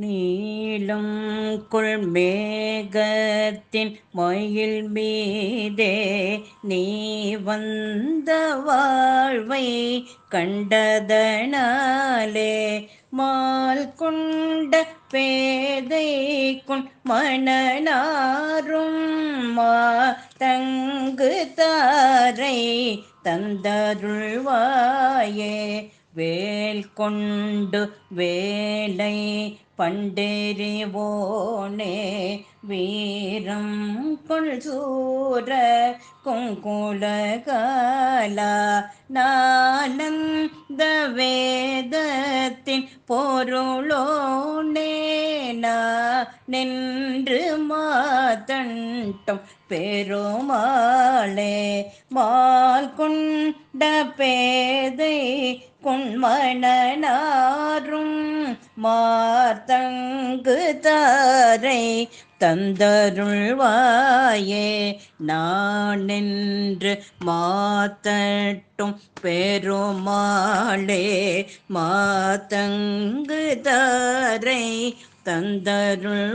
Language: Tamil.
நீளும் கொள்மேகத்தின் மயில் மீதே நீ வந்த வாழ்வை கண்டதனாலே மால் கொண்ட பேதை கொண் மணனாரும் மா தங்கு தாரை தந்தருள்வாயே. வேல் கொண்டு வேலை பண்டெறிவோனே வீரம் கொள் சூர குங்குலகாலா நானந்த வேதத்தின் பொருளோனே நின்று மாதன் மாதண்டம் பெருமாளே மால் கொண்ட பேதை கொண்மணனாரும் மார்த்தங்கு தாரை தந்தருள்வாயே. நான் என்று மாத்தட்டும் பெருமாளே மாத்தங்கு தாரை தந்தருள்வாயே.